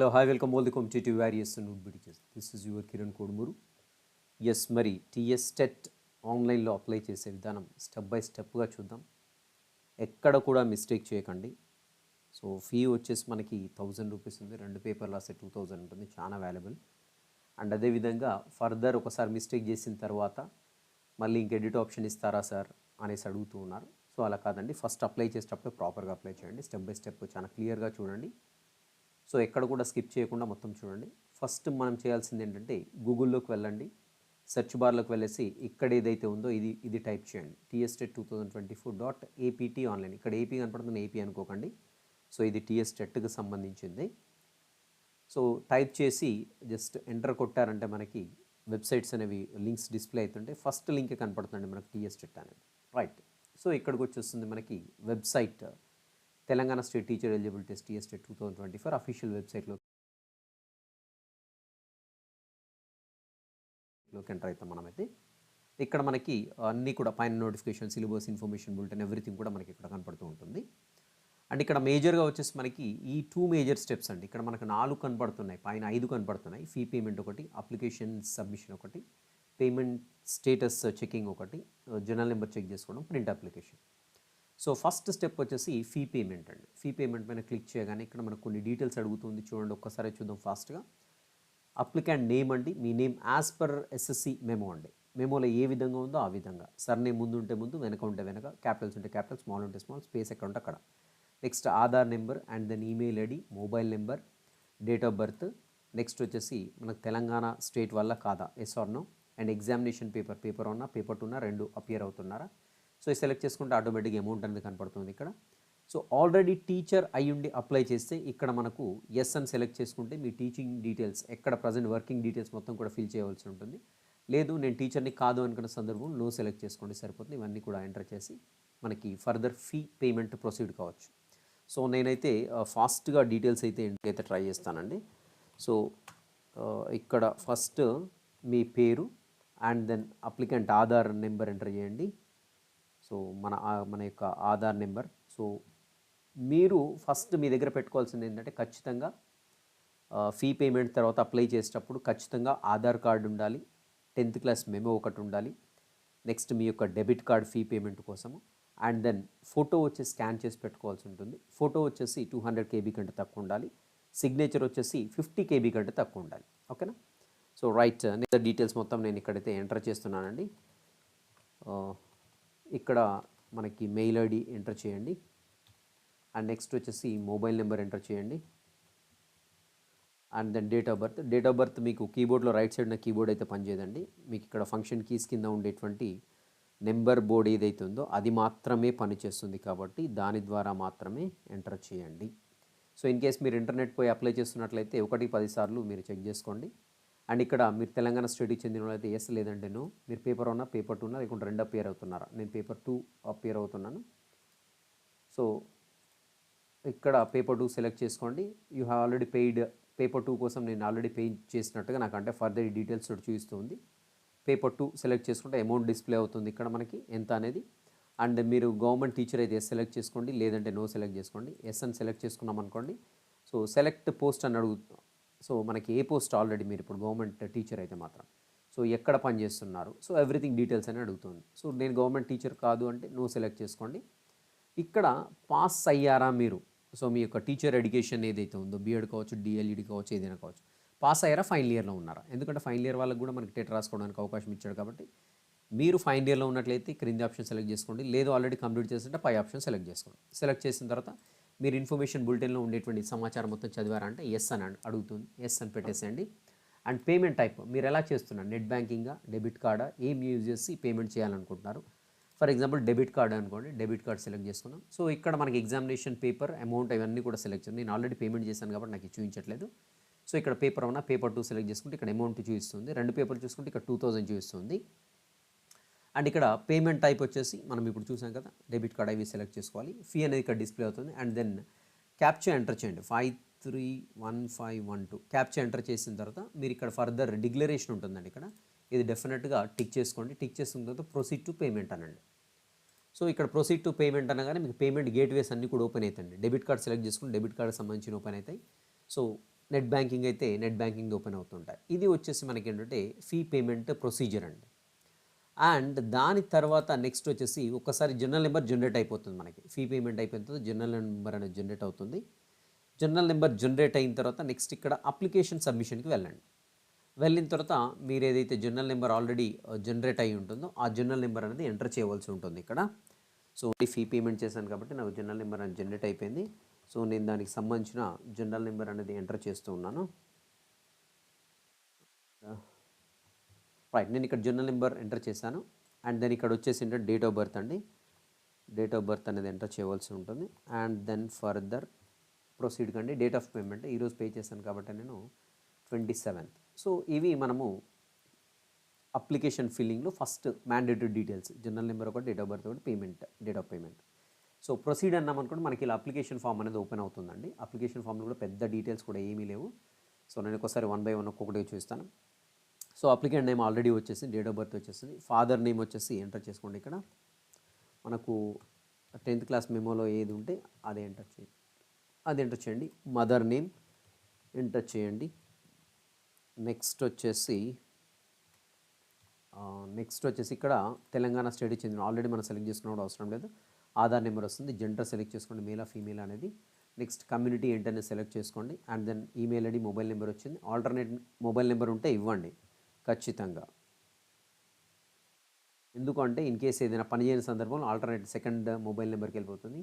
Hello hi welcome. All the competitive warriors note బిడిచెస్ this is your Kiran Kodumuru. Yes మరి TS TET ఆన్లైన్లో apply చేసే విధానం step by స్టెప్గా చూద్దాం. ఎక్కడ కూడా మిస్టేక్ చేయకండి. సో ఫీ వచ్చేసి మనకి థౌజండ్ రూపీస్ ఉంది. రెండు పేపర్లు వస్తే టూ థౌజండ్ ఉంటుంది. చాలా వాల్యుబుల్. అండ్ అదేవిధంగా ఫర్దర్ ఒకసారి మిస్టేక్ చేసిన తర్వాత మళ్ళీ ఇంక ఎడిట్ ఆప్షన్ ఇస్తారా సార్ అనేసి అడుగుతూ ఉన్నారు. సో అలా కాదండి. ఫస్ట్ అప్లై చేసేటప్పుడు ప్రాపర్గా అప్లై చేయండి. స్టెప్ బై స్టెప్ చాలా క్లియర్గా చూడండి. సో ఎక్కడ కూడా స్కిప్ చేయకుండా మొత్తం చూడండి. ఫస్ట్ మనం చేయాల్సింది ఏంటంటే గూగుల్లోకి వెళ్ళండి. సెర్చ్ బార్లోకి వెళ్ళేసి ఇక్కడ ఏదైతే ఉందో ఇది ఇది టైప్ చేయండి. TS TET two thousand twenty four dot APT online ఇక్కడ ఏపీ కనపడుతుంది ఏపీ అనుకోకండి. సో ఇది టీఎస్టెట్కి సంబంధించింది. సో టైప్ చేసి జస్ట్ ఎంటర్ కొట్టారంటే మనకి వెబ్సైట్స్ అనేవి లింక్స్ డిస్ప్లే అవుతుంటే ఫస్ట్ లింక్ కనపడుతుంది మనకి టీఎస్టెట్ అనేది. రైట్. సో ఇక్కడికి వచ్చేస్తుంది మనకి website. Telangana state teacher eligible test TS TET two thousand twenty four official వెబ్సైట్లో లోకి ఎంటర్ అవుతాం మనమైతే. ఇక్కడ మనకి అన్నీ కూడా పైన notification syllabus information bulletin everything కూడా మనకి ఇక్కడ కనపడుతూ ఉంటుంది. అండ్ ఇక్కడ మేజర్గా వచ్చేసి మనకి ఈ టూ మేజర్ స్టెప్స్ అండి. ఇక్కడ మనకు నాలుగు కనపడుతున్నాయి పైన ఐదు కనపడుతున్నాయి. ఫీ పేమెంట్ ఒకటి అప్లికేషన్ సబ్మిషన్ ఒకటి పేమెంట్ స్టేటస్ చెకింగ్ ఒకటి జనరల్ నెంబర్ చెక్ చేసుకోవడం print application. So first step వచ్చేసి ఫీ పేమెంట్ అండి. ఫీ పేమెంట్ పైన క్లిక్ చేయగానే ఇక్కడ మనకు కొన్ని డీటెయిల్స్ అడుగుతుంది. చూడండి ఒక్కసారి చూద్దాం ఫాస్ట్గా. అప్లికెంట్ నేమ్ అండి. మీ name as per SSC memo అండి. మెమోలో ఏ విధంగా ఉందో ఆ విధంగా. సర్ నేమ్ ముందు ఉంటే ముందు వెనక ఉంటే వెనక క్యాపిటల్స్ ఉంటే క్యాపిటల్ స్మాల్ ఉంటే స్మాల్ స్పేస్ ఎక్కడ ఉంటే అక్కడ. Next Aadhaar number and then email ID mobile number date of birth. Next వచ్చేసి మనకు తెలంగాణ స్టేట్ వల్ల కాదా? Yes or no. And examination paper paper ఉన్నా పేపర్ టూ ఉన్నా రెండు అపియర్ అవుతున్నారా? సో ఇది సెలెక్ట్ చేసుకుంటే ఆటోమేటిక్ అమౌంట్ అనేది కనపడుతుంది ఇక్కడ. సో ఆల్రెడీ టీచర్ అయ్యుండి అప్లై చేస్తే ఇక్కడ మనకు ఎస్ అని సెలెక్ట్ చేసుకుంటే మీ టీచింగ్ డీటెయిల్స్ ఎక్కడ ప్రజెంట్ వర్కింగ్ డీటెయిల్స్ మొత్తం కూడా ఫిల్ చేయవలసి ఉంటుంది. లేదు నేను టీచర్ని కాదు అనుకున్న సందర్భం నో సెలెక్ట్ చేసుకోండి సరిపోతుంది. ఇవన్నీ కూడా ఎంటర్ చేసి మనకి ఫర్దర్ ఫీ పేమెంట్ ప్రొసీడ్ కావచ్చు. సో నేనైతే ఫాస్ట్గా డీటెయిల్స్ అయితే అయితే ట్రై చేస్తానండి. సో ఇక్కడ ఫస్ట్ మీ పేరు and then applicant Aadhaar number enter చేయండి. సో మన మన యొక్క ఆధార్ నెంబర్. సో మీరు ఫస్ట్ మీ దగ్గర పెట్టుకోవాల్సింది ఏంటంటే ఖచ్చితంగా ఫీ పేమెంట్ తర్వాత అప్లై చేసేటప్పుడు ఖచ్చితంగా ఆధార్ కార్డు ఉండాలి టెన్త్ క్లాస్ మెమో ఒకటి ఉండాలి నెక్స్ట్ మీ యొక్క డెబిట్ కార్డ్ ఫీ పేమెంట్ కోసము. అండ్ దెన్ ఫోటో వచ్చి స్కాన్ చేసి పెట్టుకోవాల్సి ఉంటుంది. ఫోటో వచ్చేసి టూ హండ్రెడ్ కేబీ కంటే తక్కువ ఉండాలి. సిగ్నేచర్ వచ్చేసి ఫిఫ్టీ కేబీ కంటే తక్కువ ఉండాలి. ఓకేనా? సో రైట్ డీటెయిల్స్ మొత్తం నేను ఇక్కడైతే ఎంటర్ చేస్తున్నానండి. ఇక్కడ మనకి మెయిల్ ఐడి ఎంటర్ చేయండి. అండ్ నెక్స్ట్ వచ్చేసి మొబైల్ నెంబర్ ఎంటర్ చేయండి. And then date of birth. Date of birth మీకు కీబోర్డ్లో రైట్ సైడ్ నా కీబోర్డ్ అయితే పనిచేయదండి. మీకు ఇక్కడ ఫంక్షన్ కీస్ కింద ఉండేటువంటి నెంబర్ బోర్డ్ ఏదైతే ఉందో అది మాత్రమే పనిచేస్తుంది కాబట్టి దాని ద్వారా మాత్రమే ఎంటర్ చేయండి. సో ఇన్ కేస్ మీరు ఇంటర్నెట్ పోయి అప్లై చేస్తున్నట్లయితే ఒకటి పదిసార్లు మీరు చెక్ చేసుకోండి. అండ్ ఇక్కడ మీరు తెలంగాణ స్టేట్కి చెందిన వాళ్ళైతే ఎస్ లేదంటే నో మీరు పేపర్ ఉన్నా పేపర్ టూ ఉన్నా లేకుంటే రెండు అపియర్ అవుతున్నారా. నేను పేపర్ టూ అపియర్ అవుతున్నాను. సో ఇక్కడ పేపర్ టూ సెలెక్ట్ చేసుకోండి. You have already paid paper two కోసం నేను ఆల్రెడీ పే చేసినట్టుగా నాకు అంటే ఫర్దర్ డీటెయిల్స్ చూపిస్తుంది పేపర్ టూ సెలెక్ట్ చేసుకుంటే అమౌంట్ డిస్ప్లే అవుతుంది ఇక్కడ మనకి ఎంత అనేది. అండ్ మీరు గవర్నమెంట్ టీచర్ అయితే ఎస్ సెలెక్ట్ చేసుకోండి. లేదంటే నో సెలెక్ట్ చేసుకోండి. ఎస్ అని సెలెక్ట్ చేసుకున్నాం అనుకోండి సో సెలెక్ట్ పోస్ట్ అని అడుగు సో మనకి ఏ పోస్ట్ ఆల్రెడీ మీరు ఇప్పుడు గవర్నమెంట్ టీచర్ అయితే మాత్రం. సో ఎక్కడ పనిచేస్తున్నారు సో ఎవ్రీథింగ్ డీటెయిల్స్ అని అడుగుతుంది. సో నేను గవర్నమెంట్ టీచర్ కాదు అంటే నో సెలెక్ట్ చేసుకోండి. ఇక్కడ పాస్ అయ్యారా మీరు? సో మీ యొక్క టీచర్ ఎడ్యుకేషన్ ఏదైతే ఉందో బీఎడ్ కావచ్చు డిఎల్ఈడి కావచ్చు ఏదైనా కావచ్చు పాస్ అయ్యారా ఫైనల్ ఇయర్లో ఉన్నారా? ఎందుకంటే ఫైనల్ ఇయర్ వాళ్ళకి కూడా మనకి టెట్ రాసుకోవడానికి అవకాశం ఇచ్చాడు కాబట్టి మీరు ఫైనల్ ఇయర్లో ఉన్నట్లయితే క్రింది ఆప్షన్ సెలెక్ట్ చేసుకోండి. లేదు ఆల్రెడీ కంప్లీట్ చేస్తుంటే పై ఆప్షన్ సెలెక్ట్ చేసుకోండి. సెలెక్ట్ చేసిన తర్వాత మీరు ఇన్ఫర్మేషన్ బులెటిన్లో ఉండేటువంటి సమాచారం మొత్తం చదివారా అంటే ఎస్ అని అడుగుతుంది. ఎస్ అని పెట్టేసేయండి. అండ్ పేమెంట్ టైప్ మీరు ఎలా చేస్తున్నారు? నెట్ బ్యాంకింగా డెబిట్ కార్డా ఏం యూజ్ చేసి పేమెంట్ చేయాలనుకుంటున్నారు? ఫర్ ఎగ్జాంపుల్ డెబిట్ కార్డ్ అనుకోండి. డెబిట్ కార్డ్ సెలెక్ట్ చేసుకున్నాం. సో ఇక్కడ మనకి ఎగ్జామినేషన్ పేపర్ అమౌంట్ ఇవన్నీ కూడా సెలెక్ట్ చేయండి నేను ఆల్రెడీ పేమెంట్ చేశాను కాబట్టి నాకు చూపించట్లేదు. సో ఇక్కడ పేపర్ ఉన్న పేపర్ టూ సెలెక్ట్ చేసుకుంటే ఇక్కడ అమౌంట్ చూపిస్తుంది. రెండు పేపర్లు చూసుకుంటే ఇక్కడ టూ థౌజండ్ చూపిస్తుంది. అండ్ ఇక్కడ పేమెంట్ టైప్ వచ్చేసి మనం ఇప్పుడు చూసాం కదా డెబిట్ కార్డ్ అవి సెలెక్ట్ చేసుకోవాలి. ఫీ అనేది ఇక్కడ డిస్ప్లే అవుతుంది. అండ్ దెన్ క్యాప్చర్ ఎంటర్ చేయండి. Five three one five one two capture enter చేసిన తర్వాత మీరు ఇక్కడ ఫర్దర్ డిక్లరేషన్ ఉంటుందండి ఇక్కడ. ఇది డెఫినెట్గా టిక్ చేసుకోండి. టిక్ చేసుకున్న తర్వాత ప్రొసీడ్ టు పేమెంట్ అనండి. సో ఇక్కడ ప్రొసీడ్ టు పేమెంట్ అనగానే మీకు పేమెంట్ గేట్వేస్ అన్నీ కూడా ఓపెన్ అవుతాయండి. డెబిట్ కార్డ్ సెలెక్ట్ చేసుకుని డెబిట్ కార్డ్ సంబంధించిన ఓపెన్ అవుతాయి. సో నెట్ బ్యాంకింగ్ అయితే నెట్ బ్యాంకింగ్ ఓపెన్ అవుతుంటాయి. ఇది వచ్చేసి మనకి ఏంటంటే ఫీ పేమెంట్ ప్రొసీజర్ అండి. అండ్ దాని తర్వాత నెక్స్ట్ వచ్చేసి ఒకసారి జనరల్ నెంబర్ జనరేట్ అయిపోతుంది మనకి. ఫీ పేమెంట్ అయిపోయిన తర్వాత జనరల్ నెంబర్ అనేది జనరేట్ అవుతుంది. జనరల్ నెంబర్ జనరేట్ అయిన తర్వాత నెక్స్ట్ ఇక్కడ అప్లికేషన్ సబ్మిషన్కి వెళ్ళండి. వెళ్ళిన తర్వాత మీరు ఏదైతే జనరల్ నెంబర్ ఆల్రెడీ జనరేట్ అయి ఉంటుందో ఆ జనరల్ నెంబర్ అనేది ఎంటర్ చేయవలసి ఉంటుంది ఇక్కడ. సో ఫీ పేమెంట్ చేశాను కాబట్టి నాకు జనరల్ నెంబర్ అనేది జనరేట్ అయిపోయింది. సో నేను దానికి సంబంధించిన జనరల్ నెంబర్ అనేది ఎంటర్ చేస్తూ ఉన్నాను. రైట్ నేను ఇక్కడ జర్నల్ నెంబర్ ఎంటర్ చేశాను. అండ్ దెన్ ఇక్కడ వచ్చేసి ఏంటంటే డేట్ ఆఫ్ బర్త్ అండి. డేట్ ఆఫ్ బర్త్ అనేది ఎంటర్ చేయవలసి ఉంటుంది. అండ్ దెన్ ఫర్దర్ ప్రొసీడ్ కండి. డేట్ ఆఫ్ పేమెంట్ ఈరోజు పే చేశాను కాబట్టి నేను ట్వంటీ సెవెంత్ సో ఇవి మనము application ఫిల్లింగ్లో first mandatory details general number ఒకటి డేట్ ఆఫ్ బర్త్ ఒకటి payment date of payment so proceed అన్నాం అనుకోండి మనకి ఇలా అప్లికేషన్ ఫామ్ అనేది ఓపెన్ అవుతుందండి. అప్లికేషన్ ఫామ్లో కూడా పెద్ద డీటెయిల్స్ కూడా ఏమీ లేవు. సో నేను ఒకసారి వన్ బై వన్ ఒక్కొక్కటి చూస్తాను సో అప్లికెంట్ నేమ్ ఆల్రెడీ వచ్చేసింది డేట్ ఆఫ్ బర్త్ వచ్చేసింది ఫాదర్ నేమ్ వచ్చేసి ఎంటర్ చేసుకోండి ఇక్కడ. మనకు టెన్త్ క్లాస్ మెమోలో ఏది ఉంటే అది ఎంటర్ చేయండి. అది ఎంటర్ చేయండి. మదర్ నేమ్ ఎంటర్ చేయండి. నెక్స్ట్ వచ్చేసి నెక్స్ట్ వచ్చేసి ఇక్కడ తెలంగాణ స్టేట్ చెందిన ఆల్రెడీ మనం సెలెక్ట్ చేసుకున్న అవసరం లేదు. ఆధార్ నెంబర్ వస్తుంది. జెండర్ సెలెక్ట్ చేసుకోండి. మేలా ఫీమేల్ అనేది. నెక్స్ట్ కమ్యూనిటీ ఏంటనేది సెలెక్ట్ చేసుకోండి. And then email ID mobile number వచ్చింది. ఆల్టర్నేట్ మొబైల్ నెంబర్ ఉంటే ఇవ్వండి. ఖచ్చితంగా. ఎందుకంటే ఇన్ కేస్ ఏదైనా పనిచేయని సందర్భంలో ఆల్టర్నేట్ సెకండ్ మొబైల్ నెంబర్కి వెళ్ళిపోతుంది.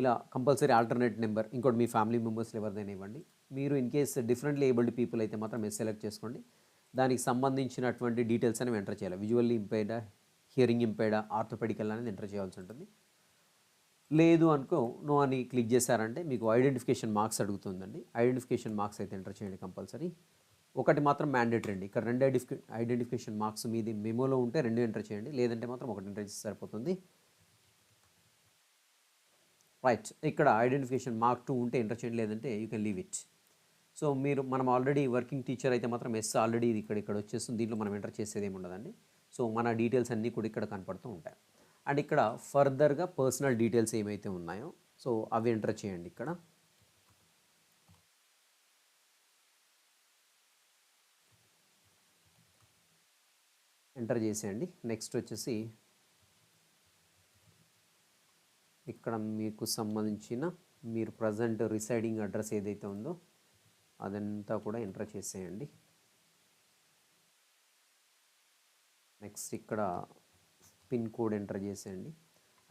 ఇలా కంపల్సరీ ఆల్టర్నేట్ నెంబర్ ఇంకోటి మీ ఫ్యామిలీ మెంబర్స్లో ఎవరిదైనా ఇవ్వండి. మీరు in case differently abled people అయితే మాత్రం మీరు సెలెక్ట్ చేసుకోండి. దానికి సంబంధించినటువంటి డీటెయిల్స్ అనేవి ఎంటర్ చేయాలి. విజువల్లీ ఇంపైర్డా హియరింగ్ ఇంపైర్డా ఆర్థోపెడికల్ అనేది ఎంటర్ చేయాల్సి ఉంటుంది. లేదు అనుకో నో అని క్లిక్ చేశారంటే మీకు ఐడెంటిఫికేషన్ మార్క్స్ అడుగుతుందండి. ఐడెంటిఫికేషన్ మార్క్స్ అయితే ఎంటర్ చేయండి కంపల్సరీ ఒకటి మాత్రం మ్యాండేటరీ అండి. ఇక్కడ రెండు ఐడెంటిఫికే ఐడెంటిఫికేషన్ మార్క్స్ మీది మెమోలో ఉంటే రెండు ఎంటర్ చేయండి. లేదంటే మాత్రం ఒకటి ఎంటర్ చేస్తే సరిపోతుంది. రైట్ ఇక్కడ ఐడెంటిఫికేషన్ మార్క్ టూ ఉంటే ఎంటర్ చేయండి. లేదంటే you can leave it so మీరు మనం ఆల్రెడీ వర్కింగ్ టీచర్ అయితే మాత్రం ఎస్ ఆల్రెడీ ఇది ఇక్కడ ఇక్కడ వచ్చేస్తుంది. దీంట్లో మనం ఎంటర్ చేసేది ఏమి ఉండదండి. సో మన డీటెయిల్స్ అన్నీ కూడా ఇక్కడ కనపడుతూ ఉంటాయి. అండ్ ఇక్కడ ఫర్దర్గా పర్సనల్ డీటెయిల్స్ ఏమైతే ఉన్నాయో సో అవి ఎంటర్ చేయండి ఇక్కడ. ఎంటర్ చేసేయండి. నెక్స్ట్ వచ్చేసి ఇక్కడ మీకు సంబంధించిన మీరు ప్రజెంట్ రిసైడింగ్ అడ్రస్ ఏదైతే ఉందో అదంతా కూడా ఎంటర్ చేసేయండి. నెక్స్ట్ ఇక్కడ పిన్ కోడ్ ఎంటర్ చేసేయండి.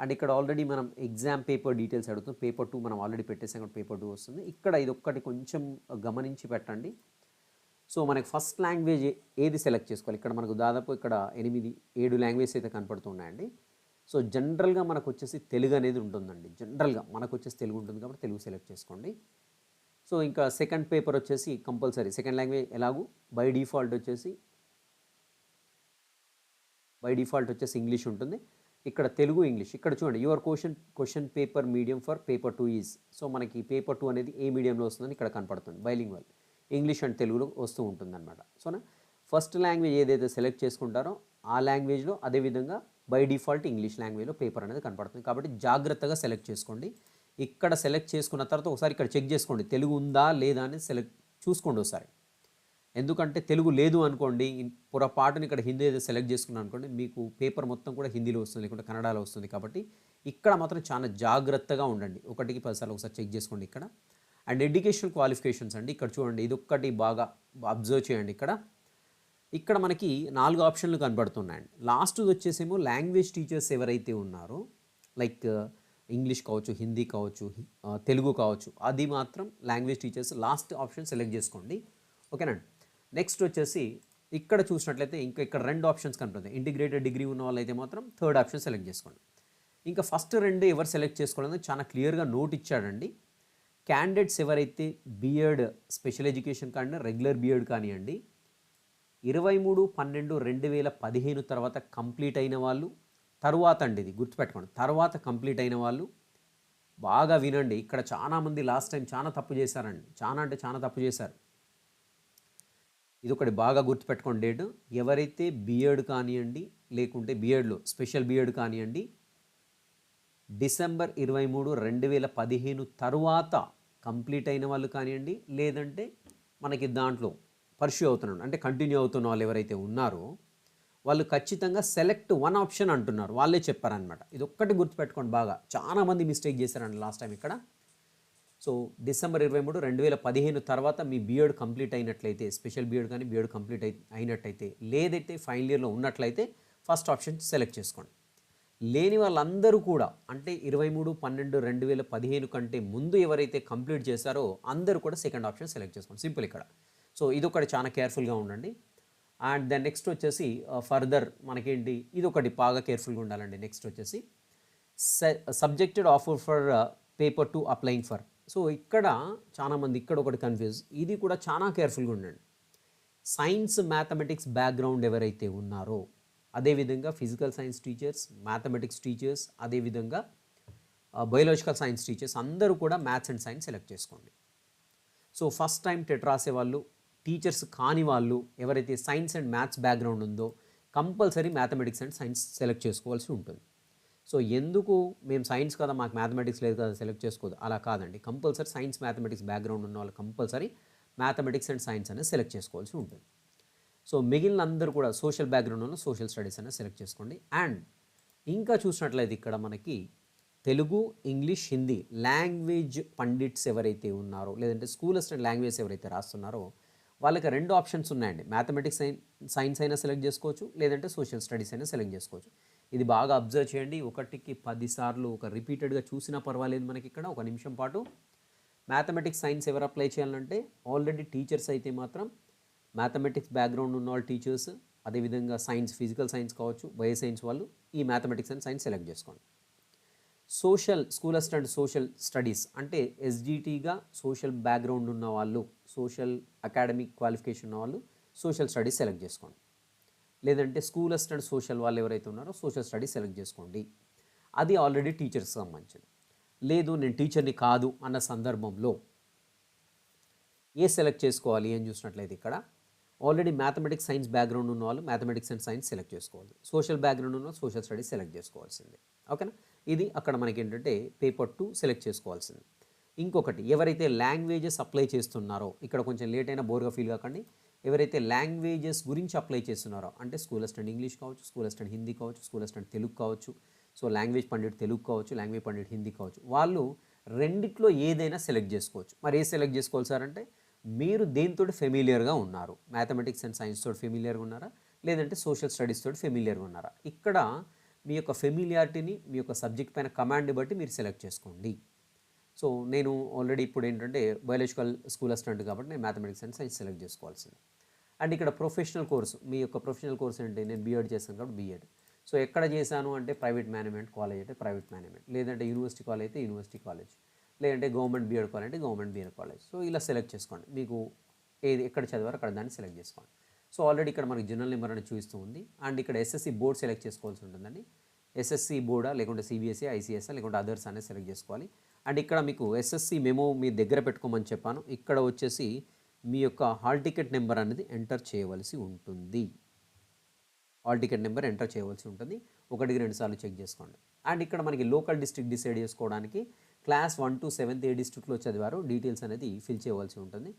అండ్ ఇక్కడ ఆల్రెడీ మనం ఎగ్జామ్ పేపర్ డీటెయిల్స్ అడుగుతాం పేపర్ టూ మనం ఆల్రెడీ పెట్టేసాం కాబట్టి పేపర్ టూ వస్తుంది. ఇక్కడ ఇది ఒక్కటి కొంచెం గమనించి పెట్టండి. సో మనకి ఫస్ట్ లాంగ్వేజ్ ఏది సెలెక్ట్ చేసుకోవాలి? ఇక్కడ మనకు దాదాపు ఇక్కడ ఎనిమిది ఏడు లాంగ్వేజ్ అయితే కనపడుతున్నాయండి సో జనరల్గా మనకు వచ్చేసి తెలుగు అనేది ఉంటుందండి. జనరల్గా మనకు వచ్చేసి తెలుగు ఉంటుంది కాబట్టి తెలుగు సెలెక్ట్ చేసుకోండి. సో ఇంకా సెకండ్ పేపర్ వచ్చేసి కంపల్సరీ. సెకండ్ లాంగ్వేజ్ ఎలాగూ? బై డిఫాల్ట్ వచ్చేసి బై డిఫాల్ట్ వచ్చేసి ఇంగ్లీష్ ఉంటుంది. ఇక్కడ తెలుగు ఇంగ్లీష్. ఇక్కడ చూడండి your question question paper medium for paper two is. So మనకి పేపర్ టూ అనేది ఏ మీడియంలో వస్తుందని ఇక్కడ కనపడుతుంది. బైలింగ్వల్. ఇంగ్లీష్ అండ్ తెలుగులో వస్తూ ఉంటుందన్నమాట. సోనా ఫస్ట్ లాంగ్వేజ్ ఏదైతే సెలెక్ట్ చేసుకుంటారో ఆ లాంగ్వేజ్లో అదేవిధంగా బై డిఫాల్ట్ ఇంగ్లీష్ లాంగ్వేజ్లో పేపర్ అనేది కనపడుతుంది. కాబట్టి జాగ్రత్తగా సెలెక్ట్ చేసుకోండి. ఇక్కడ సెలెక్ట్ చేసుకున్న తర్వాత ఒకసారి ఇక్కడ చెక్ చేసుకోండి. తెలుగు ఉందా లేదా అని సెలెక్ట్ చూసుకోండి ఒకసారి. ఎందుకంటే తెలుగు లేదు అనుకోండి పొరపాటుని ఇక్కడ హిందీ ఏదో సెలెక్ట్ చేసుకున్నాను అనుకోండి మీకు పేపర్ మొత్తం కూడా హిందీలో వస్తుంది లేకుంటే కన్నడలో వస్తుంది కాబట్టి ఇక్కడ మాత్రం చాలా జాగ్రత్తగా ఉండండి. ఒకటికి పదిసార్లు ఒకసారి చెక్ చేసుకోండి ఇక్కడ. అండ్ ఎడ్యుకేషన్ క్వాలిఫికేషన్స్ అండి. ఇక్కడ చూడండి ఇది ఒక్కటి బాగా అబ్జర్వ్ చేయండి ఇక్కడ. ఇక్కడ మనకి నాలుగు ఆప్షన్లు కనబడుతున్నాయండి. లాస్ట్ వచ్చేసేమో లాంగ్వేజ్ టీచర్స్ ఎవరైతే ఉన్నారో లైక్ ఇంగ్లీష్ కావచ్చు హిందీ కావచ్చు తెలుగు కావచ్చు అది మాత్రం language teachers last option select చేసుకోండి. ఓకేనండి నెక్స్ట్ వచ్చేసి ఇక్కడ చూసినట్లయితే ఇంకా ఇక్కడ రెండు ఆప్షన్స్ కనపడుతాయి ఇంటిగ్రేటెడ్ డిగ్రీ ఉన్న వాళ్ళైతే మాత్రం థర్డ్ ఆప్షన్ సెలెక్ట్ చేసుకోండి. ఇంకా ఫస్ట్ రెండు ఎవరు సెలెక్ట్ చేసుకోవాలని చాలా క్లియర్గా నోట్ ఇచ్చాడండి. క్యాండిడేట్స్ ఎవరైతే బిఎడ్ స్పెషల్ ఎడ్యుకేషన్ కానీ రెగ్యులర్ బిఎడ్ కానివ్వండి ఇరవై మూడు పన్నెండు రెండు వేల పదిహేను తర్వాత కంప్లీట్ అయిన వాళ్ళు తరువాత అండి ఇది గుర్తుపెట్టుకోండి తర్వాత కంప్లీట్ అయిన వాళ్ళు బాగా వినండి. ఇక్కడ చాలామంది లాస్ట్ టైం చాలా తప్పు చేశారండి. చాలా అంటే చాలా తప్పు చేశారు. ఇది ఒకటి బాగా గుర్తుపెట్టుకోండి డేట్. ఎవరైతే బిఎడ్ కానివ్వండి లేకుంటే బిఎడ్లో స్పెషల్ బిఎడ్ కానివ్వండి డిసెంబర్ ఇరవై మూడు రెండు వేల పదిహేను తరువాత కంప్లీట్ అయిన వాళ్ళు కానివ్వండి లేదంటే మనకి దాంట్లో పర్ష్యూ అవుతున్నాడు అంటే కంటిన్యూ అవుతున్న వాళ్ళు ఎవరైతే ఉన్నారో వాళ్ళు ఖచ్చితంగా సెలెక్ట్ వన్ ఆప్షన్ అంటున్నారు. వాళ్ళే చెప్పారనమాట ఇది ఒక్కటి గుర్తుపెట్టుకోండి బాగా. చాలా మంది మిస్టేక్ చేశారండి లాస్ట్ టైం ఇక్కడ. సో డిసెంబర్ ఇరవై మూడు రెండు వేల పదిహేను తర్వాత మీ బీఎడ్ కంప్లీట్ అయినట్లయితే స్పెషల్ బీఎడ్ కానీ బీఎడ్ కంప్లీట్ అయి అయినట్టయితే లేదైతే ఫైనల్ ఇయర్లో ఉన్నట్లయితే ఫస్ట్ ఆప్షన్ సెలెక్ట్ చేసుకోండి. లేని వాళ్ళందరూ కూడా అంటే ఇరవై మూడు పన్నెండు రెండు వేల పదిహేను కంటే ముందు ఎవరైతే కంప్లీట్ చేశారో అందరూ కూడా సెకండ్ ఆప్షన్ సెలెక్ట్ చేసుకోండి. సింపుల్ ఇక్కడ. సో ఇది ఒకటి చాలా కేర్ఫుల్గా ఉండండి. అండ్ దెన్ నెక్స్ట్ వచ్చేసి uh, ఫర్దర్ మనకేంటి? ఇది ఒకటి బాగా కేర్ఫుల్గా ఉండాలండి. నెక్స్ట్ వచ్చేసి subjected offer for paper two applying for so ఇక్కడ చాలామంది ఇక్కడ ఒకటి కన్ఫ్యూజ్ ఇది కూడా చాలా కేర్ఫుల్గా ఉండండి. సైన్స్ మ్యాథమెటిక్స్ బ్యాక్గ్రౌండ్ ఎవరైతే ఉన్నారో అదేవిధంగా physical science teachers mathematics teachers అదేవిధంగా బయోలాజికల్ సైన్స్ టీచర్స్ అందరూ కూడా మ్యాథ్స్ అండ్ సైన్స్ సెలెక్ట్ చేసుకోండి. సో ఫస్ట్ టైం టెట్ రాసే వాళ్ళు టీచర్స్ కాని వాళ్ళు ఎవరైతే సైన్స్ అండ్ మ్యాథ్స్ బ్యాక్గ్రౌండ్ ఉందో compulsory mathematics and science select చేసుకోవాల్సి ఉంటుంది. సో ఎందుకు మేము సైన్స్ కదా మాకు మ్యాథమెటిక్స్ లేదు కదా సెలెక్ట్ చేసుకోదు? అలా కాదండి. కంపల్సరీ సైన్స్ మ్యాథమెటిక్స్ బ్యాక్గ్రౌండ్ ఉన్న వాళ్ళు కంపల్సరీ మ్యాథమెటిక్స్ అండ్ సైన్స్ అనేది సెలెక్ట్ చేసుకోవాల్సి ఉంటుంది. సో మిగిలిన అందరూ కూడా సోషల్ బ్యాక్గ్రౌండ్ ఉన్న సోషల్ స్టడీస్ అనేది సెలెక్ట్ చేసుకోండి. అండ్ ఇంకా చూసినట్లయితే ఇక్కడ మనకి Telugu English Hindi language pandits ఎవరైతే ఉన్నారో లేదంటే స్కూల్ అసిస్టెంట్ లాంగ్వేజ్ ఎవరైతే రాస్తున్నారో వాళ్ళకి రెండు ఆప్షన్స్ ఉన్నాయండి. మ్యాథమెటిక్స్ సైన్స్ అయినా సెలెక్ట్ చేసుకోవచ్చు లేదంటే సోషల్ స్టడీస్ అయినా సెలెక్ట్ చేసుకోవచ్చు. ఇది బాగా అబ్జర్వ్ చేయండి. ఒకటికి పదిసార్లు ఒక రిపీటెడ్గా చూసినా పర్వాలేదు మనకి ఇక్కడ ఒక నిమిషం పాటు. మ్యాథమెటిక్స్ సైన్స్ ఎవరు అప్లై చేయాలంటే ఆల్రెడీ టీచర్స్ అయితే మాత్రం మ్యాథమెటిక్స్ బ్యాక్గ్రౌండ్ ఉన్న వాళ్ళు టీచర్స్ అదేవిధంగా సైన్స్ ఫిజికల్ సైన్స్ కావచ్చు బయో సైన్స్ వాళ్ళు ఈ మ్యాథమెటిక్స్ అండ్ సైన్స్ సెలెక్ట్ చేసుకోండి. Social school assistant social studies అంటే ఎస్జిటిగా సోషల్ బ్యాక్గ్రౌండ్ ఉన్న వాళ్ళు సోషల్ అకాడమిక్ క్వాలిఫికేషన్ ఉన్న వాళ్ళు సోషల్ స్టడీస్ సెలెక్ట్ చేసుకోండి. లేదంటే స్కూల్ అసిస్టెంట్ సోషల్ వాళ్ళు ఎవరైతే ఉన్నారో సోషల్ స్టడీస్ సెలెక్ట్ చేసుకోండి. అది ఆల్రెడీ టీచర్స్ సంబంధించింది లేదు నేను టీచర్ని కాదు అన్న సందర్భంలో ఏ సెలెక్ట్ చేసుకోవాలి అని చూసినట్లయితే ఇక్కడ ఆల్రెడీ మ్యాథమెటిక్స్ సైన్స్ బ్యాక్గ్రౌండ్ ఉన్న వాళ్ళు మ్యాథమెటిక్స్ అండ్ సైన్స్ సెలెక్ట్ చేసుకోవాలి. సోషల్ బ్యాక్గ్రౌండ్ ఉన్న సోషల్ స్టడీస్ సెలెక్ట్ చేసుకోవాల్సింది. ఓకేనా? ఇది అక్కడ మనకి ఏంటంటే పేపర్ టూ సెలెక్ట్ చేసుకోవాల్సింది. ఇంకొకటి ఎవరైతే లాంగ్వేజెస్ అప్లై చేస్తున్నారో ఇక్కడ కొంచెం లేట్ అయినా బోర్గా ఫీల్ కాకండి. ఎవరైతే లాంగ్వేజెస్ గురించి అప్లై చేస్తున్నారో అంటే స్కూల్ అసిస్టెంట్ ఇంగ్లీష్ కావచ్చు స్కూల్ అసిస్టెంట్ హిందీ కావచ్చు స్కూల్ అసిస్టెంట్ తెలుగు కావచ్చు సో లాంగ్వేజ్ పండిట్ తెలుగు కావచ్చు లాంగ్వేజ్ పండిట్ హిందీ కావచ్చు వాళ్ళు రెండిట్లో ఏదైనా సెలెక్ట్ చేసుకోవచ్చు. మరి ఏ సెలెక్ట్ చేసుకోవాలి సార్ అంటే మీరు దేంతో ఫెమిలియర్గా ఉన్నారు? మ్యాథమెటిక్స్ అండ్ సైన్స్ తోటి ఫెమిలియర్గా ఉన్నారా? లేదంటే సోషల్ స్టడీస్ తోటి ఫెమిలియర్గా ఉన్నారా? ఇక్కడ మీ యొక్క ఫెమిలియారిటీని మీ యొక్క సబ్జెక్ట్ పైన కమాండ్ బట్టి మీరు సెలెక్ట్ చేసుకోండి. సో నేను ఆల్రెడీ ఇప్పుడు ఏంటంటే బయాలజికల్ స్కూల్ అసిస్టెంట్ కాబట్టి నేను మ్యాథమెటిక్స్ అండ్ సైన్స్ సెలెక్ట్ చేసుకోవాల్సింది. అండ్ ఇక్కడ ప్రొఫెషనల్ కోర్సు మీ యొక్క ప్రొఫెషనల్ కోర్స్ ఏంటి నేను బీఎడ్ చేశాను కాబట్టి బీఎడ్ సో ఎక్కడ చేశాను అంటే ప్రైవేట్ మేనేజ్మెంట్ కాలేజ్ అంటే ప్రైవేట్ మేనేజ్మెంట్ లేదంటే యూనివర్సిటీ కాలేజ్ అయితే యూనివర్సిటీ కాలేజ్ లేదంటే గవర్నమెంట్ బీఎడ్ కాలేజ్ అంటే గవర్నమెంట్ బీఎడ్ కాలేజ్. సో ఇలా సెలెక్ట్ చేసుకోండి. మీకు ఏది ఎక్కడ చదివారో అక్కడ దాన్ని సెలెక్ట్ చేసుకోండి. సో ఆల్రెడీ ఇక్కడ మనకి జనరల్ నెంబర్ అని చూపిస్తూ ఉంది. అండ్ ఇక్కడ ఎస్ఎస్సి బోర్డ్ సెలెక్ట్ చేసుకోవాల్సి ఉంటుందండి. ఎస్ఎస్సి బోర్డా లేకుంటే సిబిఎస్ఈ ఐసీఎస్ఆ లేకుంటే అదర్స్ అనేది సెలెక్ట్ చేసుకోవాలి. అండ్ ఇక్కడ మీకు ఎస్ఎస్సి మెమో మీ దగ్గర పెట్టుకోమని చెప్పాను. ఇక్కడ వచ్చేసి మీ యొక్క హాల్ టికెట్ నెంబర్ అనేది ఎంటర్ చేయవలసి ఉంటుంది. హాల్ టికెట్ నెంబర్ ఎంటర్ చేయవలసి ఉంటుంది. ఒకటికి రెండు సార్లు చెక్ చేసుకోండి. అండ్ ఇక్కడ మనకి లోకల్ డిస్ట్రిక్ట్ డిసైడ్ చేసుకోవడానికి క్లాస్ వన్ టు సెవెంత్ ఏ డిస్ట్రిక్ట్లో చదివారో. డీటెయిల్స్ అనేది ఫిల్ చేయవలసి ఉంటుంది.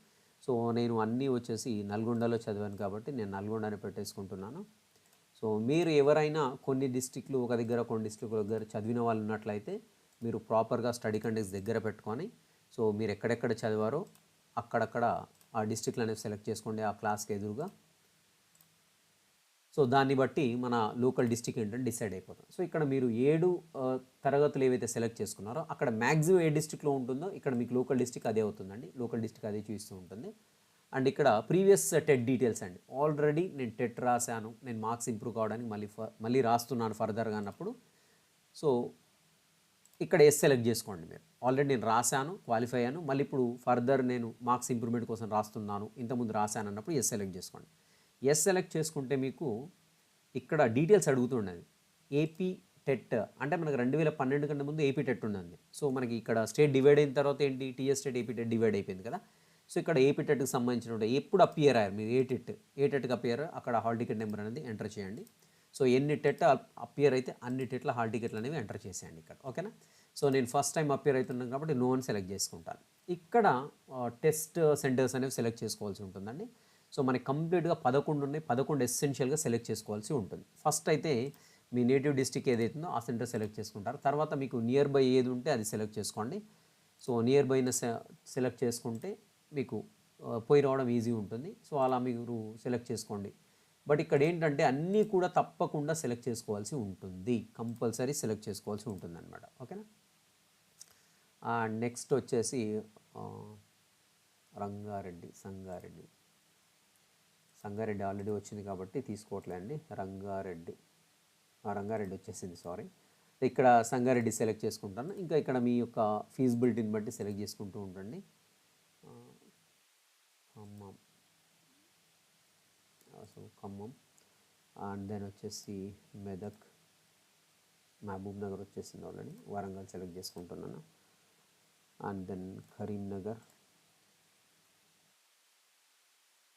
సో నేను అన్నీ వచ్చేసి నల్గొండలో చదివాను కాబట్టి నేను నల్గొండని పెట్టేసుకుంటున్నాను. సో మీరు ఎవరైనా కొన్ని డిస్ట్రిక్ట్లు ఒక దగ్గర కొన్ని డిస్ట్రిక్ట్ దగ్గర చదివిన వాళ్ళు ఉన్నట్లయితే మీరు ప్రాపర్గా స్టడీ కండిషన్స్ దగ్గర పెట్టుకొని సో మీరు ఎక్కడెక్కడ చదివారో అక్కడక్కడ ఆ డిస్టిక్లు అనేవి సెలెక్ట్ చేసుకోండి ఆ క్లాస్కి ఎదురుగా. సో దాన్ని బట్టి మన లోకల్ డిస్టిక్ ఏంటంటే డిసైడ్ అయిపోతుంది సో ఇక్కడ మీరు ఏడు తరగతులు ఏవైతే సెలెక్ట్ చేసుకున్నారో అక్కడ మ్యాక్సిమం ఏ డిస్టిక్లో ఉంటుందో ఇక్కడ మీకు లోకల్ డిస్టిక్ అదే అవుతుందండి. లోకల్ డిస్టిక్ అదే చూపిస్తూ ఉంటుంది. అండ్ ఇక్కడ ప్రీవియస్ టెట్ డీటెయిల్స్ అండి. ఆల్రెడీ నేను టెట్ రాశాను. నేను మార్క్స్ ఇంప్రూవ్ కావడానికి మళ్ళీ ఫ- మళ్ళీ రాస్తున్నాను ఫర్దర్గా అన్నప్పుడు. సో ఇక్కడ ఎస్ సెలెక్ట్ చేసుకోండి మీరు. ఆల్రెడీ నేను రాశాను క్వాలిఫై అయ్యాను. మళ్ళీ ఇప్పుడు ఫర్దర్ నేను మార్క్స్ ఇంప్రూవ్మెంట్ కోసం రాస్తున్నాను ఇంతకుముందు రాశాను అన్నప్పుడు ఎస్ సెలెక్ట్ చేసుకోండి. ఎస్ సెలెక్ట్ చేసుకుంటే మీకు ఇక్కడ డీటెయిల్స్ అడుగుతుండేది. ఏపీ టెట్ అంటే మనకు రెండు వేల పన్నెండు కంటే ముందు ఏపీ టెట్ ఉన్నది సో మనకి ఇక్కడ స్టేట్ డివైడ్ అయిన తర్వాత ఏంటి? TS state AP TET divide అయిపోయింది కదా. సో ఇక్కడ ఏపీ టెట్కి సంబంధించిన ఎప్పుడు అపియర్ అయ్యారు మీరు ఏ టెట్ ఏ టెట్కి అపియర్ అక్కడ హాల్ టికెట్ నెంబర్ అనేది ఎంటర్ చేయండి. సో ఎన్ని టెట్ అప్పియర్ అయితే అన్ని టెట్ల హాల్ టికెట్లు అనేవి ఎంటర్ చేసేయండి ఇక్కడ. ఓకేనా సో నేను ఫస్ట్ టైం అపియర్ అవుతున్నాను కాబట్టి నో అని సెలెక్ట్ చేసుకుంటాను. ఇక్కడ టెస్ట్ సెంటర్స్ అనేవి సెలెక్ట్ చేసుకోవాల్సి ఉంటుందండి. సో మనకి కంప్లీట్గా పదకొండు ఉన్నాయి పదకొండు ఎసెన్షియల్గా సెలెక్ట్ చేసుకోవాల్సి ఉంటుంది. ఫస్ట్ అయితే మీ నేటివ్ డిస్టిక్ ఏదైతుందో ఆ సెంటర్ సెలెక్ట్ చేసుకుంటారు. తర్వాత మీకు నియర్ బై ఏది ఉంటే అది సెలెక్ట్ చేసుకోండి. సో నియర్ బైన సెలెక్ట్ చేసుకుంటే మీకు పోయి రావడం ఈజీ ఉంటుంది. సో అలా మీరు సెలెక్ట్ చేసుకోండి. బట్ ఇక్కడ ఏంటంటే అన్నీ కూడా తప్పకుండా సెలెక్ట్ చేసుకోవాల్సి ఉంటుంది. కంపల్సరీ సెలెక్ట్ చేసుకోవాల్సి ఉంటుంది అనమాట ఓకేనా నెక్స్ట్ వచ్చేసి రంగారెడ్డి సంగారెడ్డి. సంగారెడ్డి ఆల్రెడీ వచ్చింది కాబట్టి తీసుకోవట్లేండి రంగారెడ్డి. రంగారెడ్డి వచ్చేసింది సారీ ఇక్కడ సంగారెడ్డి సెలెక్ట్ చేసుకుంటాను. ఇంకా ఇక్కడ మీ యొక్క ఫీజిబిలిటీని బట్టి సెలెక్ట్ చేసుకుంటూ ఉండండి. Khammam. So Khammam. And then వచ్చేసి మెదక్. మహబూబ్ నగర్ వచ్చేసింది ఆల్రెడీ వరంగల్ సెలెక్ట్ చేసుకుంటున్నాను. అండ్ దెన్ కరీంనగర్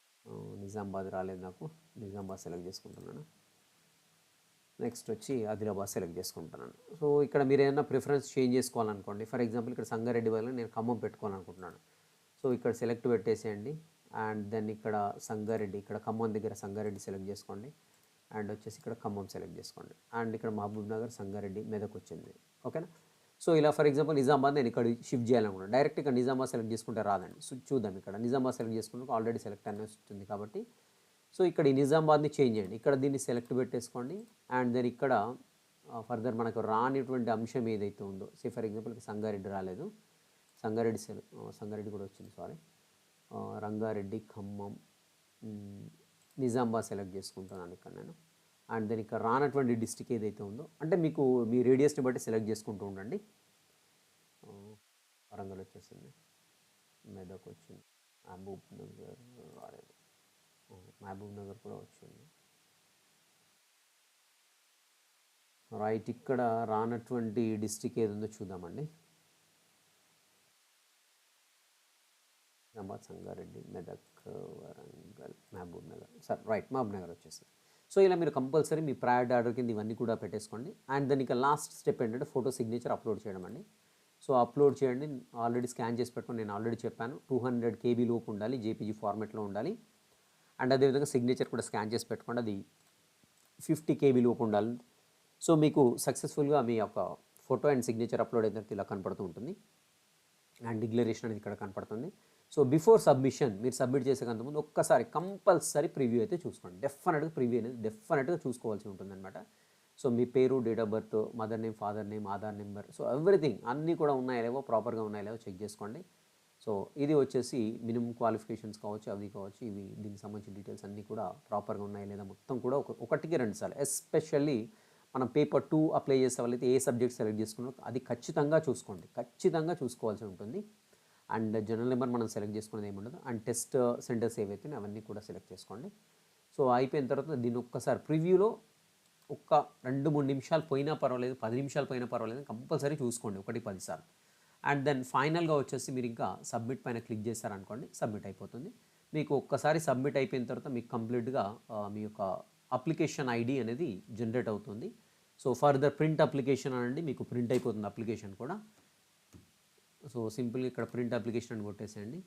ఆ, నిజామాబాద్ రాలేదు నాకు. నిజామాబాద్ సెలెక్ట్ చేసుకుంటున్నాను. నెక్స్ట్ వచ్చి ఆదిలాబాద్ సెలెక్ట్ చేసుకుంటున్నాను. సో ఇక్కడ మీరు ఏదైనా ప్రిఫరెన్స్ చేంజ్ చేసుకోవాలనుకోండి. ఫర్ ఎగ్జాంపుల్ ఇక్కడ సంగారెడ్డి వల్ల నేను ఖమ్మం పెట్టుకోవాలనుకుంటున్నాను. సో ఇక్కడ సెలెక్ట్ పెట్టేసేయండి. అండ్ దెన్ ఇక్కడ సంగారెడ్డి ఇక్కడ ఖమ్మం దగ్గర సంగారెడ్డి సెలెక్ట్ చేసుకోండి. అండ్ వచ్చేసి ఇక్కడ ఖమ్మం సెలెక్ట్ చేసుకోండి. అండ్ ఇక్కడ మహబూబ్ నగర్ సంగారెడ్డి మెదక్ వచ్చింది. ఓకేనా? సో ఇలా ఫర్ ఎగ్జాంపుల్ నిజామాబాద్ నేను ఇక్కడ షిఫ్ట్ చేయాలనుకున్నాను. డైరెక్ట్ ఇక్కడ నిజామాబాద్ సెలెక్ట్ చేసుకుంటే రాదండి. సో చూద్దాం ఇక్కడ. నిజామాబాద్ సెలెక్ట్ చేసుకుంటే ఆల్రెడీ సెలెక్ట్ అనే వస్తుంది కాబట్టి. సో ఇక్కడ ఈ నిజామాబాద్ని చేంజ్ చేయండి. ఇక్కడ దీన్ని సెలెక్ట్ పెట్టేసుకోండి. అండ్ దెన్ ఇక్కడ ఫర్దర్ మనకు రానిటువంటి అంశం ఏదైతే ఉందో సే ఫర్ ఎగ్జాంపుల్ సంగారెడ్డి రాలేదు. సంగారెడ్డి సెల సంగారెడ్డి కూడా వచ్చింది సారీ. రంగారెడ్డి ఖమ్మం నిజామాబాద్ సెలెక్ట్ చేసుకుంటున్నాను ఇక్కడ నేను. అండ్ దెన్ ఇక్కడ రానటువంటి డిస్టిక్ ఏదైతే ఉందో అంటే మీకు మీ రేడియస్ని బట్టి సెలెక్ట్ చేసుకుంటూ ఉండండి. వరంగల్ వచ్చేసింది. మెదక్ వచ్చింది. మహబూబ్ నగర్ రాలేదు మహబూబ్ నగర్ కూడా వచ్చింది. రైట్ ఇక్కడ రానటువంటి డిస్టిక్ ఏది ఉందో చూద్దామండి. Nizamabad Sangareddy Medak Warangal Mahabubnagar. Sir right Mahabubnagar వచ్చేసింది. సో ఇలా మీరు కంపల్సరీ మీ ప్రయాడ్ ఆర్డర్ కింద ఇవన్నీ కూడా పెట్టేసుకోండి. అండ్ దానికి లాస్ట్ స్టెప్ ఏంటంటే ఫోటో సిగ్నేచర్ అప్లోడ్ చేయడం అండి. సో అప్లోడ్ చేయండి. ఆల్రెడీ స్కాన్ చేసి పెట్టుకొని నేను ఆల్రెడీ చెప్పాను. టూ హండ్రెడ్ కేబీ లోపు ఉండాలి. జేపీజీ ఫార్మాట్లో ఉండాలి. అండ్ అదేవిధంగా సిగ్నేచర్ కూడా స్కాన్ చేసి పెట్టుకోండి. అది ఫిఫ్టీ కేబీ లోపు ఉండాలి. సో మీకు సక్సెస్ఫుల్గా మీ యొక్క ఫోటో అండ్ సిగ్నేచర్ అప్లోడ్ అయిన ఇలా కనపడుతూ ఉంటుంది. అండ్ డిక్లరేషన్ అనేది ఇక్కడ కనపడుతుంది. సో బిఫోర్ సబ్మిషన్ మీరు సబ్మిట్ చేసే కంత ముందు ఒక్కసారి కంపల్సరీ ప్రివ్యూ అయితే చూసుకోండి. డెఫినెట్గా ప్రివ్యూ అనేది డెఫినెట్గా చూసుకోవాల్సి ఉంటుందన్నమాట. సో మీ పేరు date of birth mother name father name Aadhaar number so everything అన్నీ కూడా ఉన్నాయా లేవో ప్రాపర్గా ఉన్నాయా లేవో చెక్ చేసుకోండి. సో ఇది వచ్చేసి మినిమం క్వాలిఫికేషన్స్ కావచ్చు అవి కావచ్చు ఇవి దీనికి సంబంధించిన డీటెయిల్స్ అన్నీ కూడా ప్రాపర్గా ఉన్నాయి లేదా మొత్తం కూడా ఒక ఒకటికి రెండు సార్లు. ఎస్పెషల్లీ మనం పేపర్ టూ అప్లై చేసే వాళ్ళైతే ఏ సబ్జెక్ట్ సెలెక్ట్ చేసుకున్నారో అది ఖచ్చితంగా చూసుకోండి. ఖచ్చితంగా చూసుకోవాల్సి ఉంటుంది. అండ్ జనరల్ నెంబర్ మనం సెలెక్ట్ చేసుకునేది ఏమి ఉండదు అండ్ టెస్ట్ సెంటర్స్ ఏవైతే అవన్నీ కూడా సెలెక్ట్ చేసుకోండి. సో అయిపోయిన తర్వాత దీన్ని ఒక్కసారి ప్రివ్యూలో ఒక్క రెండు మూడు నిమిషాలు పోయినా పర్వాలేదు పది నిమిషాలు పోయినా పర్వాలేదు కంపల్సరీ చూసుకోండి ఒకటి పదిసార్లు అండ్ దెన్ ఫైనల్గా వచ్చేసి మీరు ఇంకా సబ్మిట్ పైన క్లిక్ చేశారనుకోండి సబ్మిట్ అయిపోతుంది. మీకు ఒక్కసారి సబ్మిట్ అయిపోయిన తర్వాత మీకు కంప్లీట్గా మీ యొక్క అప్లికేషన్ ఐడి అనేది జనరేట్ అవుతుంది. సో ఫర్దర్ ప్రింట్ అప్లికేషన్ అనండి మీకు ప్రింట్ అయిపోతుంది అప్లికేషన్ కూడా. సో సింపుల్గా ఇక్కడ ప్రింట్ అప్లికేషన్ అని కొట్టేసేయండి.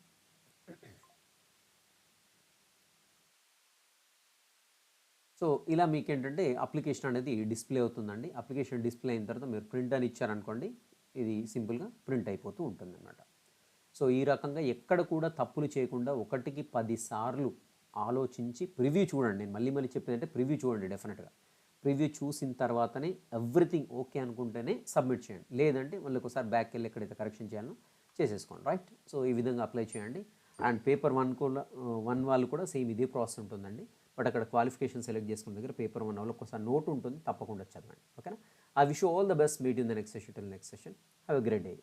సో ఇలా మీకు ఏంటంటే అప్లికేషన్ అనేది డిస్ప్లే అవుతుందండి. అప్లికేషన్ డిస్ప్లే అయిన తర్వాత మీరు ప్రింట్ అని ఇచ్చారనుకోండి ఇది సింపుల్గా ప్రింట్ అయిపోతూ ఉంటుందన్నమాట. సో ఈ రకంగా ఎక్కడ కూడా తప్పులు చేయకుండా ఒకటికి పదిసార్లు ఆలోచించి ప్రివ్యూ చూడండి. నేను మళ్ళీ మళ్ళీ చెప్పిందంటే ప్రివ్యూ చూడండి డెఫినెట్గా. ప్రివ్యూ చూసిన తర్వాతనే ఎవ్రీథింగ్ ఓకే అనుకుంటేనే సబ్మిట్ చేయండి. లేదంటే మళ్ళీ ఒకసారి బ్యాక్ వెళ్ళి ఎక్కడైతే కరెక్షన్ చేయాలో చేసేసుకోండి. రైట్? సో ఈ విధంగా అప్లై చేయండి. అండ్ పేపర్ వన్ కూడా వన్ వాళ్ళు కూడా సేమ్ ఇదే ప్రాసెస్ ఉంటుందండి. బట్ అక్కడ క్వాలిఫికేషన్ సెలెక్ట్ చేసుకున్న దగ్గర పేపర్ వన్ వాళ్ళు ఒకసారి నోట్ ఉంటుంది తప్పకుండా చదవండి. ఓకేనా? I wish all the best meet in the next session till next session have a great day